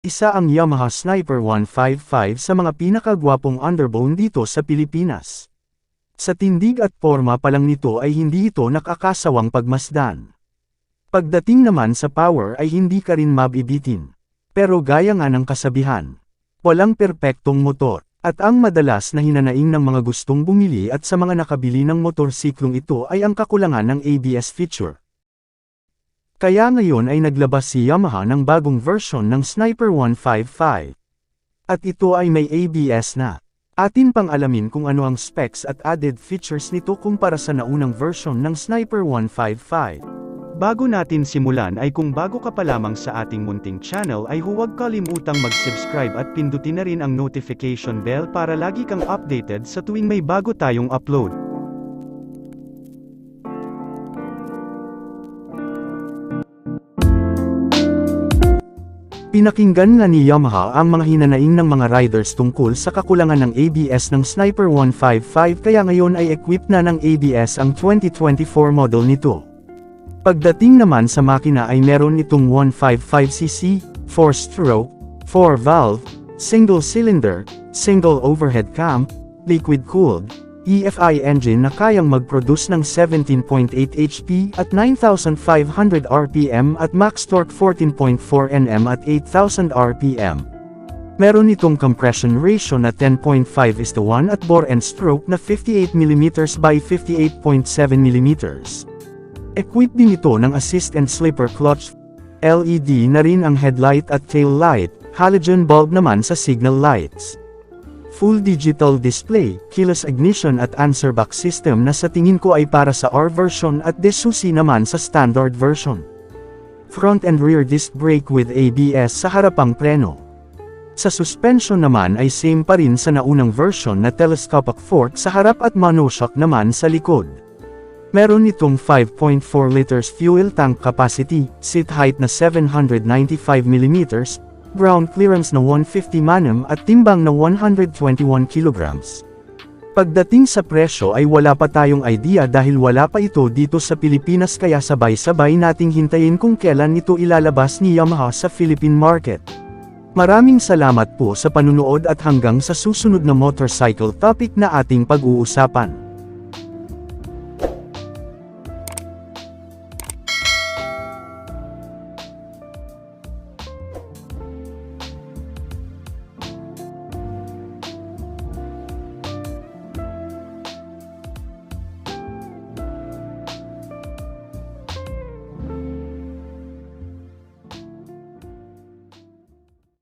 Isa ang Yamaha Sniper 155 sa mga pinakagwapong underbone dito sa Pilipinas. Sa tindig at forma pa lang nito ay hindi ito nakakasawang pagmasdan. Pagdating naman sa power ay hindi ka rin mabibitin. Pero gaya nga ng kasabihan, walang perpektong motor, at ang madalas na hinanaing ng mga gustong bumili at sa mga nakabili ng motorsiklong ito ay ang kakulangan ng ABS feature. Kaya ngayon ay naglabas si Yamaha ng bagong version ng Sniper 155. At ito ay may ABS na. Atin pang alamin kung ano ang specs at added features nito kumpara sa naunang version ng Sniper 155. Bago natin simulan ay kung bago ka pa lamang sa ating munting channel ay huwag kalimutang mag-subscribe at pindutin na rin ang notification bell para lagi kang updated sa tuwing may bago tayong upload. Pinakinggan nga ni Yamaha ang mga hinanaing ng mga riders tungkol sa kakulangan ng ABS ng Sniper 155 kaya ngayon ay equipped na ng ABS ang 2024 model nito. Pagdating naman sa makina ay meron itong 155cc, 4-stroke, 4-valve, single-cylinder, single overhead cam, liquid-cooled, EFI engine na kayang mag-produce ng 17.8 HP at 9,500 RPM at max torque 14.4 Nm at 8,000 RPM. Meron itong compression ratio na 10.5 is to 1 at bore and stroke na 58 mm by 58.7 mm. Equipped din ito ng assist and slipper clutch, LED na rin ang headlight at tail light, halogen bulb naman sa signal lights. Full digital display, keyless ignition at answer back system na sa tingin ko ay para sa R version at desusi naman sa standard version. Front and rear disc brake with ABS sa harapang preno. Sa suspension naman ay same pa rin sa naunang version na telescopic fork sa harap at monoshock naman sa likod. Meron itong 5.4 liters fuel tank capacity, seat height na 795 mm, ground clearance na 150 manam at timbang na 121 kilograms. Pagdating sa presyo ay wala pa tayong idea dahil wala pa ito dito sa Pilipinas kaya sabay-sabay nating hintayin kung kailan ito ilalabas ni Yamaha sa Philippine market. Maraming salamat po sa panunood at hanggang sa susunod na motorcycle topic na ating pag-uusapan.